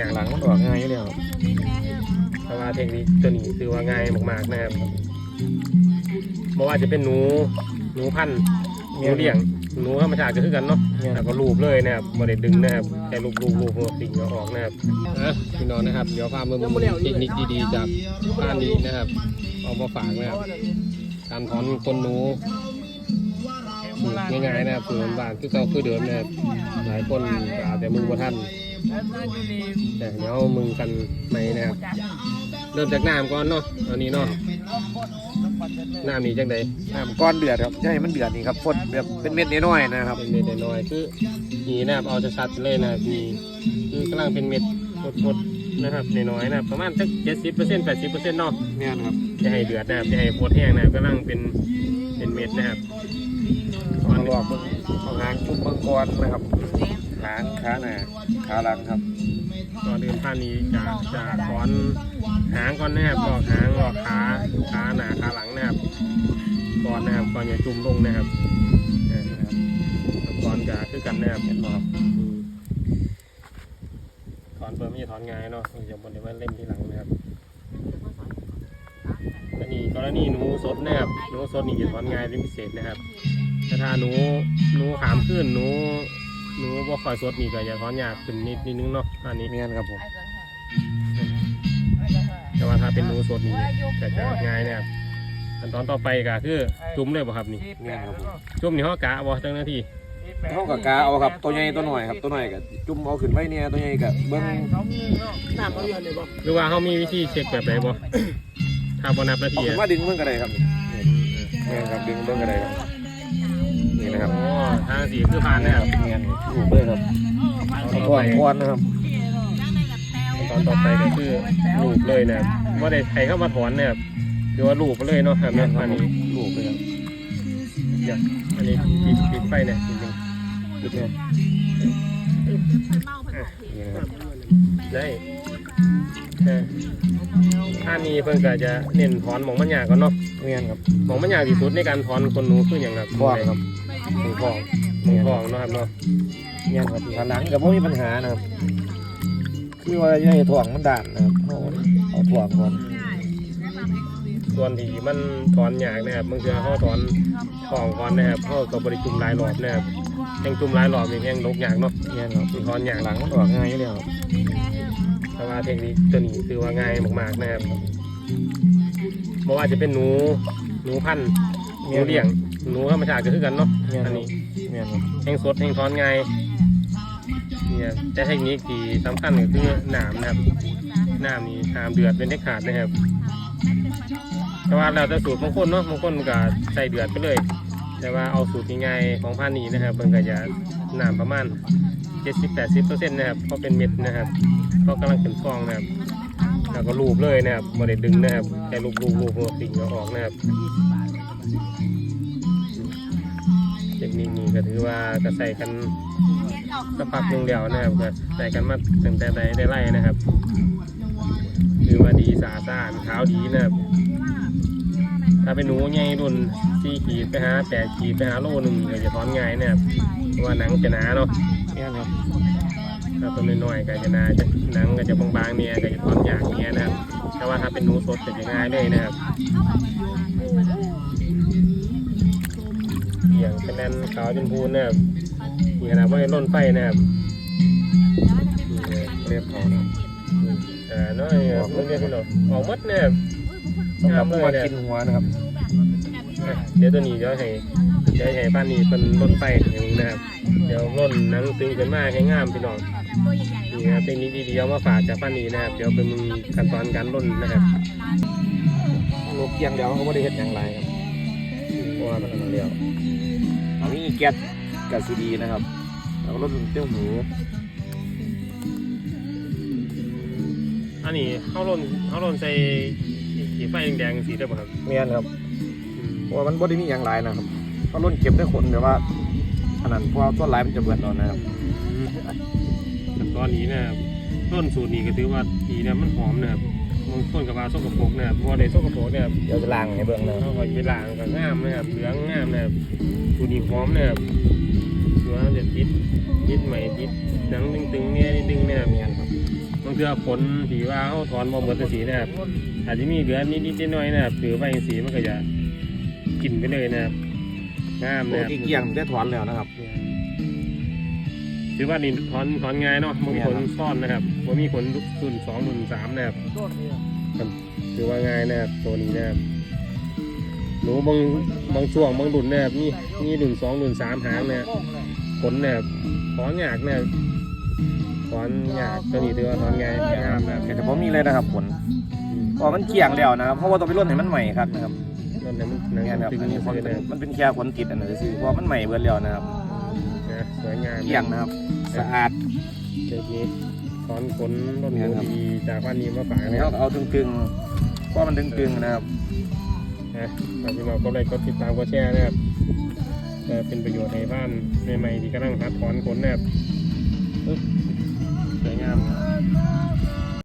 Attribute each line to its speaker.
Speaker 1: อย่างหลังมันออกง่ายอยู่แล้ว
Speaker 2: เพราะว่าเทคนิคตัวนี้คือว่าง่ายมากๆนะครับเพราะว่าจะเป็นหนูหนูพันธุ์หนูเลี้ยงหนูธรรมชาติก็คือกันเนาะ
Speaker 1: เนี่ย
Speaker 2: แล้วก็รูปเลยนะครับบ่ได้ดึงนะครับแค่รูปรูปรูปหัวสิ่งเอาออกนะครับอะพี่น้องนะครับเดี๋ยวพามาดูเทคนิคดีๆจากบ้านนี้นะครับเอามาฝากนะครับการถอนคนหนูสูตรง่ายๆนะครับสูตรบ้านๆคือเก่าคือเดิมนะครับหลายคนก็อาจจะมึงบ่ทัน แต่เดี๋ยวมึงกันใหม่นะครับ เริ่มจากน้ำก่อนเนาะอันนี้เนาะน้ำนี่จังใด
Speaker 1: น้ำก้อนเดือดครับจะให้มันเดือดนี่ครับฟดแบบเป็นเม็ดน้อยๆนะครับ
Speaker 2: เป็นเม็ดน้อยๆคือนี่นะครับเอาจะชัดๆเลยนะครับนี่คือกำลังเป็นเม็ดพดๆนะครับน้อยๆนะครับประมาณสักเจ็ดสิบเปอร์เซ็นต์แปดสิบเปอร์เซ็นต์เนาะ
Speaker 1: เนี่ยนะครับ
Speaker 2: จะให้เดือดนะครับจะให้พดแห้งนะครับกำลังเป็นเป็นเม็ดนะครับ
Speaker 1: เอาหลอกเบิ่งเอาหางจุ่มเบิ่งก้อนนะครับ หางขาหน้าขาหลังครับ
Speaker 2: ก่อนอื่นท่านี้จะจะถอนหางก่อนแนะครับลอกหางลอกขาขาหน้าขาหลังแนบก่อนแนบก่อนอย่าจุ่มลงนะครับนะครับก่อนจะคือกันแนบ
Speaker 1: เห็นไหมครับ
Speaker 2: ถอนเปิดไม่ใช่ถอนง่ายเนาะอย่าบนเดี๋ยวมาเล่นที่หลังนะครับอันนี้กรณีหนูสดแนบหนูสดนี่จะถอนง่ายเป็นพิเศษนะครับแต่ถ้าหนูหนูขามขึ้นหนู หนูบ่ค่อยสดนี่ก็จะถอนยากขึ้นนิดนิดนึงเนาะอันนี้
Speaker 1: เมียนครับผม
Speaker 2: แต่ว่าถ้าเป็นหนูสดนี่ก็จะง่ายนะครับขั้นตอนต่อไปก็คือจุ่มเลยบ่ครับนี่
Speaker 1: เมียนครับผม
Speaker 2: จุ่มนี่เขากะบ่จังหน้าที่
Speaker 1: เท่ากับกาเอาครับตัวใหญ่ตัวหน่อยครับตัวหน่อยกับจุ่มเอาขึ้นไว้เนี่ยตัวใหญ่กับเบิ้ง
Speaker 2: หรือว่าเขามีวิธีเช็คแบบไหนบ่ถ้าบ่นับหน้า
Speaker 1: เอา
Speaker 2: ที่
Speaker 1: ขึ้น
Speaker 2: อะ
Speaker 1: มาดึงเบิ้งก็ได้ครับเมียนครับดึงเบิ้งก็ได้ครับ นี่นะครับ
Speaker 2: โอ้ทางสีคือผ่านนะครับ
Speaker 1: เมียนถูกเลยครับ
Speaker 2: ต
Speaker 1: เอา
Speaker 2: อน
Speaker 1: ก้
Speaker 2: ต่
Speaker 1: อ
Speaker 2: อนไป
Speaker 1: ก้อนนะครับ
Speaker 2: ตอนต่อไปก็คือลูบเลยนะครับว่าได้ใครเข้ามาถอนนะครับหรือว่าลูบไปเลยเนาะครับ
Speaker 1: เมียนครับ
Speaker 2: อัน
Speaker 1: ผ
Speaker 2: นี้
Speaker 1: มถูกเลยครับ
Speaker 2: อย่าอันนี้ปิดปิดไฟเนี่ยจริง
Speaker 1: ดูเนี่ยนี่นะครับ
Speaker 2: ๆได้เออท่านี้เพิ่นก็จะเน้นถอนหมองมันยากก่อนเนาะ
Speaker 1: เมียนครับ
Speaker 2: หมองมันยากที่สุดในการถอนคนหนูคืออย่างครับ
Speaker 1: ก้อนครับ
Speaker 2: หมูทองหมูทองนะครับเนาะ
Speaker 1: เมียนครับขาหลังกับไม่มีปัญหานะครับ คือว่าจะให้ถ่วงมันด่านนะครับเอาเอาถ่วงก่อน
Speaker 2: ส่วนที่มันถอนยากนะครับบางทีเขาถอนของก่อนนะครับเขาก็บริจุมลายรอบนะครับแห่งจุมหลายรอบนี่แห่งลกยากเนาะ
Speaker 1: เมียครับ
Speaker 2: มันถอนยาก
Speaker 1: หลังมันออกง่ายอยู่แล้วครับ
Speaker 2: แต่ว่าเทคนิคตัวนี้คือว่าง่ายมากๆนะครับเพราะว่าจะเป็นหนูหนูพันธุ์หนูเลี้ยง หนูธรรมชาติก็คือกันเนาะ
Speaker 1: เมียน
Speaker 2: อัน
Speaker 1: ครับ
Speaker 2: นี้
Speaker 1: เมียนครับ
Speaker 2: แห่งสดแห่งถอนง่ายเนี่ยแต่เทคนิคที่สำคัญก็คือน้ำนะครับน้ำนี่ห้ามเดือดเป็นเด็ดขาดนะครับ แต่ว่าเราจะสูตรบางคนเนาะบางคนมันก็ใส่เดือดไปเลย แต่ว่าเอาสูตรง่ายๆของพันธุ์นี้นะครับมันก็จะน้ำประมาณ70-80%นะครับเพราะเป็นเม็ดนะครับเพราะกำลังเป็นฟองนะครับแล้วก็ลูบเลยนะครับไม่ได้ดึงนะครับแค่ลูบลูบลูบหัวสิ่งเอาออกนะครับ เทคนิคนี้ก็ถือว่าก็ใส่กันสักพักหนึงแล้วนะครับก็ใส่กันมาตั้งแต่ใดได้ไล่นะครับถือว่าดีสะอาดสะอาดขาวดีนะครับถ้าเป็นหนูใหญ่รุ่นสี่ขีดไปหาแปดขีดไปหาโลหนึ่งก็จะถอนง่ายนะครับเพราะว่าหนังจะหนาเนาะ
Speaker 1: เมียนครับ
Speaker 2: ถ้าตัวน้อยๆก็จะหนาจะหนังก็จะบางๆเนี่ยก็จะถอนยากเนี่ยนะครับแต่ว่าถ้าเป็นหนูสดก็จะง่ายเลยนะครับ อย่างคะแนนขาวจนพูนนะครับนี่ขนาดว่าในร่นไฟนะครับนี่เลย
Speaker 1: เรียบเขานะครับ
Speaker 2: อ่าน้อยครับเรียกพี่น้องออกหมดนะครับ
Speaker 1: สำหรับผู้มากินหัวนะครับ
Speaker 2: อะเดี๋ยวตัวนี้เดี๋ยวให้เดี๋ยวให้ป้านนี้เป็นร่นไฟอย่างนี้นะครับ เดี๋ยวร่นหนังตึงขึ้นมาให้งามพี่น้องนี่นะครับเทคนิคดีๆเอามาฝากจากป้านีนะครับ เดี๋ยวเป็นขั้นตอนการร่นนะครับ
Speaker 1: ลูกเกียงเดียวเขาไม่ได้เห็ดอย่างไรครับ เพราะว่ามันอันเดียวอันนี้แก๊สกับซีดีนะครับแล้วก็รถเตี้ยวหมู
Speaker 2: อันนี้เข้าร่นเข้าร่นใส่ขีดไฟแดงๆสีได้ป่ะครับ
Speaker 1: เมียนครับ
Speaker 2: อืม
Speaker 1: เพราะว่ามันบ่ได้มีอย่างไรนะครับเขารุ่นเก็บได้คนแต่ว่าอันนั้นเพราะว่าต้นไม้มันจะเบื่อตอนนะครับ
Speaker 2: ขั้นตอนนี้นะครับร่นสูตรนี้ก็ถือว่าดีนะมันหอมนะครับ บางคนกับว่าส้กกระโปรกนะครับเพราะว่าในส้กกระโปรกเนี่ย
Speaker 1: เดี๋ยวจะล้างให้เบิ่งนะค
Speaker 2: เขา
Speaker 1: รับ
Speaker 2: ก็ไปล้างกับงามนะครับเหลืองงามนะครับสูตรนี้หอมนะครับตัวจะติดติดใหม่ติดหนังตึงๆเนี่ยนิดนึงนะครับ
Speaker 1: เมียนครับ
Speaker 2: บางเทื่อผลสีว่าเขาถอนบ่หมดสีนะครับอาจจะมีเหลือนิดๆหน่อยๆนะครับหรือใบสีมันก็จะกินไปเลยนะครับงาม
Speaker 1: ป
Speaker 2: นะ
Speaker 1: ก
Speaker 2: ครับ
Speaker 1: ติเกี่ยงได้ถอนแล้วนะครับ
Speaker 2: ถือว่านี่ถอนถอนง่ายเนาะมันมี
Speaker 1: เนี่ย
Speaker 2: ผ
Speaker 1: ค
Speaker 2: ล
Speaker 1: รับ
Speaker 2: ซ่อนนะครับมันมีผลรุ่นสองรุ่นสามนะครับถือว่าง่ายนะครับตัวนี้นะครับหนูบางบางช่วงบางรุ่นนะครับมีมีรุ่นสองรุ่นสามหางนะครับผลนะครับถอนยากนะครับถอนยากตัวนี้ถือว่าถอนง่ายงามนะครับ
Speaker 1: แต่ผมมีเลยนะครับผลเพราะมันเกี่ยงแล้วนะครับเพราะว่าต้องไปร่นให้มันใหม่ครับนะครับ
Speaker 2: นั่นแหละมันหนัง
Speaker 1: เนี่ยนะครับ
Speaker 2: ตึง
Speaker 1: อันนี้
Speaker 2: นี่
Speaker 1: คน
Speaker 2: คือนะครับ
Speaker 1: มันเป็นแค่ขนติดอันนั้นซื้อเพราะมันใหม่เบิดแล้วนะครับ
Speaker 2: นะ สวยงาม
Speaker 1: เกี่ยงนะครับ สะอาด
Speaker 2: เด็กนี้ถอนขนต้นห
Speaker 1: เนี่
Speaker 2: มู
Speaker 1: ยครับ
Speaker 2: ดีจากพันนี้มาฝาก
Speaker 1: อัน
Speaker 2: นะ
Speaker 1: นี้
Speaker 2: ค
Speaker 1: เรา
Speaker 2: รับ
Speaker 1: ก็เอาตึงๆเพราะมันตึงๆนะครับ
Speaker 2: นะฝากพี่น้องก็ไลค์กดติดตามกดแชร์นะครับเพื่อเป็นประโยชน์ในบ้านใหม่ๆที่กำลังหัดถอนขนนะครับปึ๊บสวยงาม